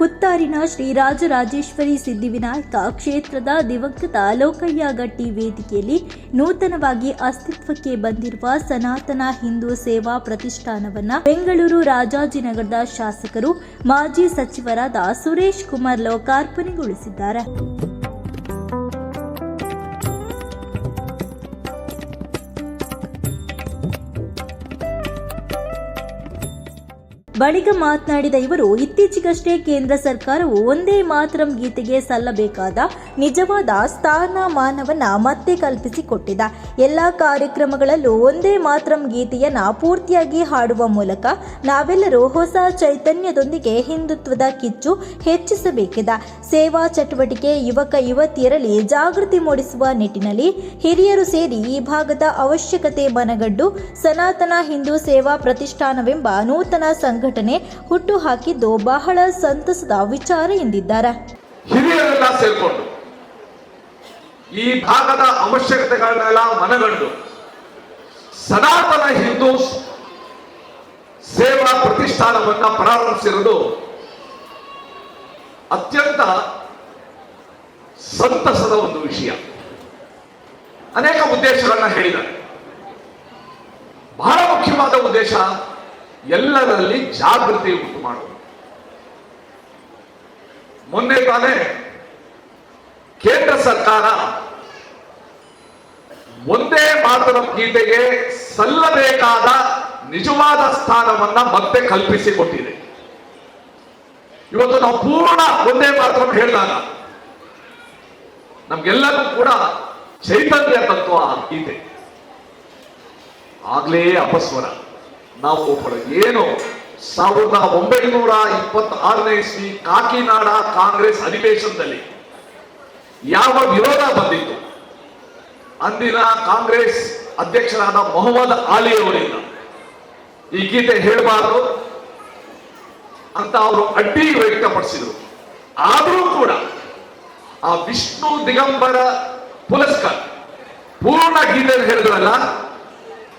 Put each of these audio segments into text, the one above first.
ಕುತ್ತಾರಿನ ಶ್ರೀರಾಜರಾಜೇಶ್ವರಿ ಸಿದ್ಧಿವಿನಾಯಕ ಕ್ಷೇತ್ರದ ದಿವಂಗತ ಲೋಕಯ್ಯ ಗಟ್ಟಿ ವೇದಿಕೆಯಲ್ಲಿ ನೂತನವಾಗಿ ಅಸ್ತಿತ್ವಕ್ಕೆ ಬಂದಿರುವ ಸನಾತನ ಹಿಂದೂ ಸೇವಾ ಪ್ರತಿಷ್ಠಾನವನ್ನ ಬೆಂಗಳೂರು ರಾಜಾಜಿನಗರದ ಶಾಸಕರು ಮಾಜಿ ಸಚಿವರಾದ ಸುರೇಶ್ ಕುಮಾರ್ ಲೋಕಾರ್ಪಣೆಗೊಳಿಸಿದ್ದಾರೆ. ಬಳಿಕ ಮಾತನಾಡಿದ ಇವರು, ಇತ್ತೀಚೆಗಷ್ಟೇ ಕೇಂದ್ರ ಸರ್ಕಾರವು ಒಂದೇ ಮಾತರಂ ಗೀತೆಗೆ ಸಲ್ಲಬೇಕಾದ ನಿಜವಾದ ಸ್ಥಾನಮಾನವನ್ನ ಮತ್ತೆ ಕಲ್ಪಿಸಿಕೊಟ್ಟಿದೆ. ಎಲ್ಲ ಕಾರ್ಯಕ್ರಮಗಳಲ್ಲೂ ಒಂದೇ ಮಾತರಂ ಗೀತೆಯನ್ನ ಪೂರ್ತಿಯಾಗಿ ಹಾಡುವ ಮೂಲಕ ನಾವೆಲ್ಲರೂ ಹೊಸ ಚೈತನ್ಯದೊಂದಿಗೆ ಹಿಂದುತ್ವದ ಕಿಚ್ಚು ಹೆಚ್ಚಿಸಬೇಕಿದೆ. ಸೇವಾ ಚಟುವಟಿಕೆ, ಯುವಕ, ಯುವತಿಯರಲ್ಲಿ ಜಾಗೃತಿ ಮೂಡಿಸುವ ನಿಟ್ಟಿನಲ್ಲಿ ಹಿರಿಯರು ಸೇರಿ ಈ ಭಾಗದ ಅವಶ್ಯಕತೆ ಮನಗಂಡು ಸನಾತನ ಹಿಂದೂ ಸೇವಾ ಪ್ರತಿಷ್ಠಾನವೆಂಬ ನೂತನ ಸಂಘಟನೆ ಹುಟ್ಟು ಹಾಕಿದ್ದು ಬಹಳ ಸಂತಸದ ವಿಚಾರ ಎಂದಿದ್ದಾರೆ. ಹಿರಿಯರೆಲ್ಲ ಸೇರ್ಕೊಂಡು ಈ ಭಾಗದ ಅವಶ್ಯಕತೆಗಳನ್ನೆಲ್ಲ ಮನಗಂಡು ಸನಾತನ ಹಿಂದೂ ಸೇವಾ ಪ್ರತಿಷ್ಠಾನವನ್ನ ಪ್ರಾರಂಭಿಸಿರುವುದು ಅತ್ಯಂತ ಸಂತಸದ ಒಂದು ವಿಷಯ. ಅನೇಕ ಉದ್ದೇಶಗಳನ್ನ ಹೇಳಿದ್ದಾರೆ. ಬಹಳ ಮುಖ್ಯವಾದ ಉದ್ದೇಶ ಎಲ್ಲರಲ್ಲಿ ಜಾಗೃತಿ ಉಂಟು ಮಾಡುವುದು. ಮೊನ್ನೆ ತಾನೇ ಕೇಂದ್ರ ಸರ್ಕಾರ ಒಂದೇ ಮಾತರಂ ಗೀತೆಗೆ ಸಲ್ಲಬೇಕಾದ ನಿಜವಾದ ಸ್ಥಾನವನ್ನ ಮತ್ತೆ ಕಲ್ಪಿಸಿಕೊಟ್ಟಿದೆ. ಇವತ್ತು ನಾವು ಪೂರ್ಣ ಒಂದೇ ಮಾತ್ರ ಹೇಳಿದಾಗ ನಮ್ಗೆಲ್ಲರೂ ಕೂಡ ಚೈತನ್ಯ ತತ್ವ ಗೀತೆ. ಆಗ್ಲೇ ಅಪಸ್ವರ. ನಾವು ಒಬ್ಬರು ಏನು? ಸಾವಿರದ ಒಂಬೈನೂರ ಇಪ್ಪತ್ತಾರನೇ ಇಸ್ವಿ ಕಾಕಿನಾಡ ಕಾಂಗ್ರೆಸ್ ಅಧಿವೇಶನದಲ್ಲಿ ಯಾವ ವಿರೋಧ ಬಂದಿತ್ತು? ಅಂದಿನ ಕಾಂಗ್ರೆಸ್ ಅಧ್ಯಕ್ಷರಾದ ಮೊಹಮ್ಮದ್ ಆಲಿ ಅವರಿಂದ. ಈ ಗೀತೆ ಹೇಳಬಾರದು. ಅಂತ ಅವರು ಅಡ್ಡಿ ವ್ಯಕ್ತಪಡಿಸಿದರು. ಆದರೂ ಕೂಡ ಆ ವಿಷ್ಣು ದಿಗಂಬರ ಪುಲಸ್ಕರ್ ಪೂರ್ಣ ಗೀತೆ ಹೇಳಿದ್ರಲ್ಲ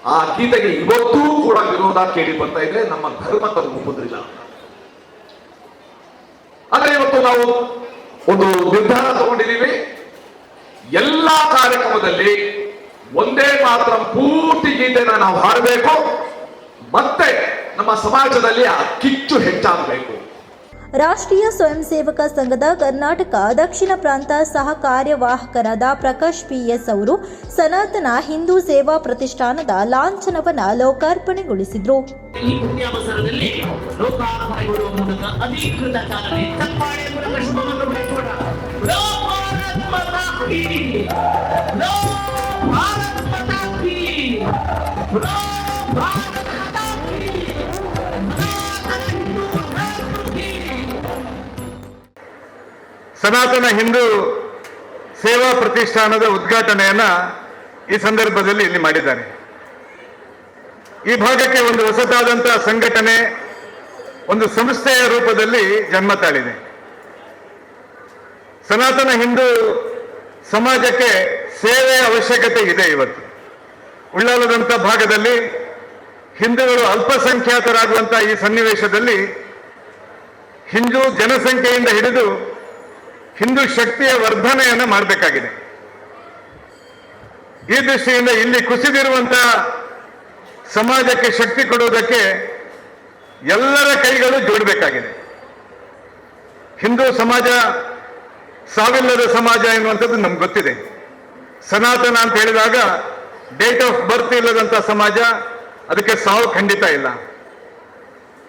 ಆ ಗೀತೆಗೆ ಇವತ್ತೂ ಕೂಡ ವಿರೋಧ ಕೇಳಿ ಬರ್ತಾ ಇದೆ. ನಮ್ಮ ಧರ್ಮ ತನಗೆ ಒಪ್ಪುದಿಲ್ಲ ಆದ್ರೆ ಇವತ್ತು ನಾವು ಒಂದು ನಿರ್ಧಾರ ತಗೊಂಡಿದ್ದೀವಿ. ಎಲ್ಲ ಕಾರ್ಯಕ್ರಮದಲ್ಲಿ ಒಂದೇ ಮಾತ್ರ ಪೂರ್ತಿ ಗೀತೆನ ನಾವು ಹಾಡಬೇಕು. ಮತ್ತೆ ನಮ್ಮ ಸಮಾಜದಲ್ಲಿ ಆ ಕಿಚ್ಚು ಹೆಚ್ಚಾಗಬೇಕು. ರಾಷ್ಟ್ರೀಯ ಸ್ವಯಂ ಸೇವಕ ಸಂಘದ ಕರ್ನಾಟಕ ದಕ್ಷಿಣ ಪ್ರಾಂತ ಸಹ ಕಾರ್ಯವಾಹಕರಾದ ಪ್ರಕಾಶ್ ಪಿಎಸ್ ಅವರು ಸನಾತನ ಹಿಂದೂ ಸೇವಾ ಪ್ರತಿಷ್ಠಾನದ ಲಾಂಛನವನ್ನ ಲೋಕಾರ್ಪಣೆಗೊಳಿಸಿದ್ರು ಈ ಪುಣ್ಯಾವಸರದಲ್ಲಿ! ಸನಾತನ ಹಿಂದೂ ಸೇವಾ ಪ್ರತಿಷ್ಠಾನದ ಉದ್ಘಾಟನೆಯನ್ನ ಈ ಸಂದರ್ಭದಲ್ಲಿ ಇಲ್ಲಿ ಮಾಡಿದ್ದಾರೆ. ಈ ಭಾಗಕ್ಕೆ ಒಂದು ಹೊಸತಾದಂತಹ ಸಂಘಟನೆ, ಒಂದು ಸಂಸ್ಥೆಯ ರೂಪದಲ್ಲಿ ಜನ್ಮ ತಾಳಿದೆ. ಸನಾತನ ಹಿಂದೂ ಸಮಾಜಕ್ಕೆ ಸೇವೆಯ ಅವಶ್ಯಕತೆ ಇದೆ ಇವತ್ತು. ಉಳ್ಳಾಲದಂಥ ಭಾಗದಲ್ಲಿ ಹಿಂದೂಗಳು ಅಲ್ಪಸಂಖ್ಯಾತರಾಗುವಂತಹ ಈ ಸನ್ನಿವೇಶದಲ್ಲಿ ಹಿಂದೂ ಜನಸಂಖ್ಯೆಯಿಂದ ಹಿಡಿದು ಹಿಂದೂ ಶಕ್ತಿಯ ವರ್ಧನೆಯನ್ನು ಮಾಡಬೇಕಾಗಿದೆ. ಈ ದೃಷ್ಟಿಯಿಂದ ಇಲ್ಲಿ ಕುಸಿದಿರುವಂತಹ ಸಮಾಜಕ್ಕೆ ಶಕ್ತಿ ಕೊಡುವುದಕ್ಕೆ ಎಲ್ಲರ ಕೈಗಳು ಜೋಡಬೇಕಾಗಿದೆ. ಹಿಂದೂ ಸಮಾಜ, ಸಾವಿಲ್ಲದ ಸಮಾಜ ಎನ್ನುವಂಥದ್ದು ನಮ್ಗೆ ಗೊತ್ತಿದೆ. ಸನಾತನ ಅಂತ ಹೇಳಿದಾಗ ಡೇಟ್ ಆಫ್ ಬರ್ತ್ ಇಲ್ಲದಂತ ಸಮಾಜ, ಅದಕ್ಕೆ ಸಾವು ಖಂಡಿತ ಇಲ್ಲ.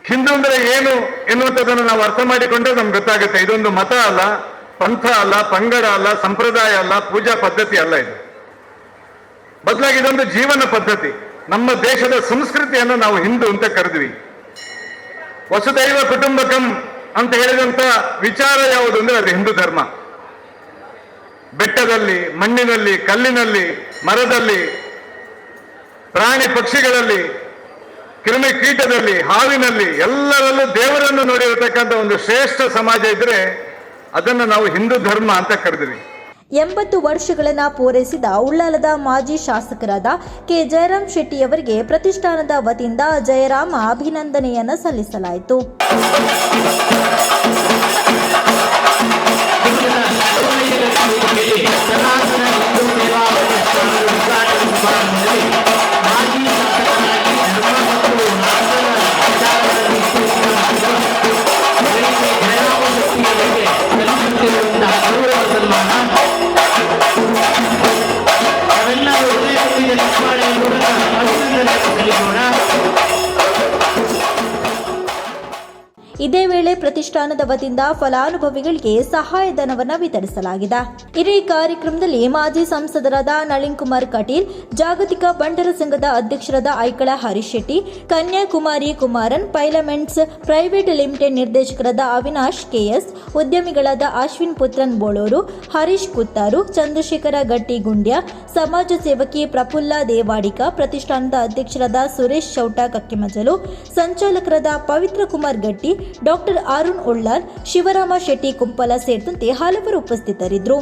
ಹಿಂದೂ ಅಂದ್ರೆ ಏನು ಎನ್ನುವಂಥದ್ದನ್ನು ನಾವು ಅರ್ಥ ಮಾಡಿಕೊಂಡ್ರೆ ನಮ್ಗೆ ಗೊತ್ತಾಗುತ್ತೆ. ಇದೊಂದು ಮತ ಅಲ್ಲ. ಪಂಥ ಅಲ್ಲ, ಪಂಗಡ ಅಲ್ಲ, ಸಂಪ್ರದಾಯ ಅಲ್ಲ, ಪೂಜಾ ಪದ್ಧತಿ ಅಲ್ಲ ಇದು. ಬದಲಾಗಿ ಇದೊಂದು ಜೀವನ ಪದ್ಧತಿ. ನಮ್ಮ ದೇಶದ ಸಂಸ್ಕೃತಿಯನ್ನು ನಾವು ಹಿಂದೂ ಅಂತ ಕರೆದ್ವಿ. ವಸುದೈವ ಕುಟುಂಬಕಂ ಅಂತ ಹೇಳಿದಂತ ವಿಚಾರ ಯಾವುದು ಅಂದ್ರೆ ಅದು ಹಿಂದೂ ಧರ್ಮ. ಬೆಟ್ಟದಲ್ಲಿ, ಮಣ್ಣಿನಲ್ಲಿ, ಕಲ್ಲಿನಲ್ಲಿ, ಮರದಲ್ಲಿ, ಪ್ರಾಣಿ ಪಕ್ಷಿಗಳಲ್ಲಿ, ಕ್ರಿಮಿ ಕೀಟದಲ್ಲಿ, ಹಾವಿನಲ್ಲಿ ಎಲ್ಲರಲ್ಲೂ ದೇವರನ್ನು ನೋಡಿರತಕ್ಕಂಥ ಒಂದು ಶ್ರೇಷ್ಠ ಸಮಾಜ ಇದ್ರೆ ಅದನ್ನು ನಾವು ಹಿಂದೂ ಧರ್ಮ ಅಂತ ಕರೆದಿವಿ. ಎಂಬತ್ತು ವರ್ಷಗಳನ್ನ ಪೂರೈಸಿದ ಉಳ್ಳಾಲದ ಮಾಜಿ ಶಾಸಕರಾದ ಕೆ ಜಯರಾಮ್ ಶೆಟ್ಟಿಯವರಿಗೆ ಪ್ರತಿಷ್ಠಾನದ ವತಿಯಿಂದ ಜಯರಾಮ ಅಭಿನಂದನೆಯನ್ನ ಸಲ್ಲಿಸಲಾಯಿತು. ಇದೇ ವೇಳೆ ಪ್ರತಿಷ್ಠಾನದ ವತಿಯಿಂದ ಫಲಾನುಭವಿಗಳಿಗೆ ಸಹಾಯಧನವನ್ನು ವಿತರಿಸಲಾಗಿದೆ. ಇಡೀ ಕಾರ್ಯಕ್ರಮದಲ್ಲಿ ಮಾಜಿ ಸಂಸದರಾದ ನಳಿನ್ ಕುಮಾರ್ ಕಟೀಲ್, ಜಾಗತಿಕ ಬಂಡರ ಸಂಘದ ಅಧ್ಯಕ್ಷರಾದ Aikala Harish Shetty Kanyakumari Kumaran, filaments private limited ನಿರ್ದೇಶಕರಾದ ಅವಿನಾಶ್ ಕೆಎಸ್, ಉದ್ಯಮಿಗಳಾದ ಅಶ್ವಿನ್ ಪುತ್ರನ್ ಬೋಳೂರು, ಹರೀಶ್ ಕುತ್ತಾರು, ಚಂದ್ರಶೇಖರ ಗಟ್ಟಿ ಗುಂಡ್ಯ ಸಮಾಜ ಸೇವಕಿ ಪ್ರಫುಲ್ಲ ದೇವಾಡಿಕ, ಪ್ರತಿಷ್ಠಾನದ ಅಧ್ಯಕ್ಷರಾದ ಸುರೇಶ್ ಚೌಟ ಕಕ್ಕಿಮಜಲು, ಸಂಚಾಲಕರಾದ ಪವಿತ್ರ ಕುಮಾರ್ ಗಟ್ಟಿ ಡಾಕ್ಟರ್ ಅರುಣ್ ಉಳ್ಳಾರ್ ಶಿವರಾಮ ಶೆಟ್ಟಿ ಕುಂಪಲ ಸೇರಿದಂತೆ ಹಲವರು ಉಪಸ್ಥಿತರಿದ್ದರು.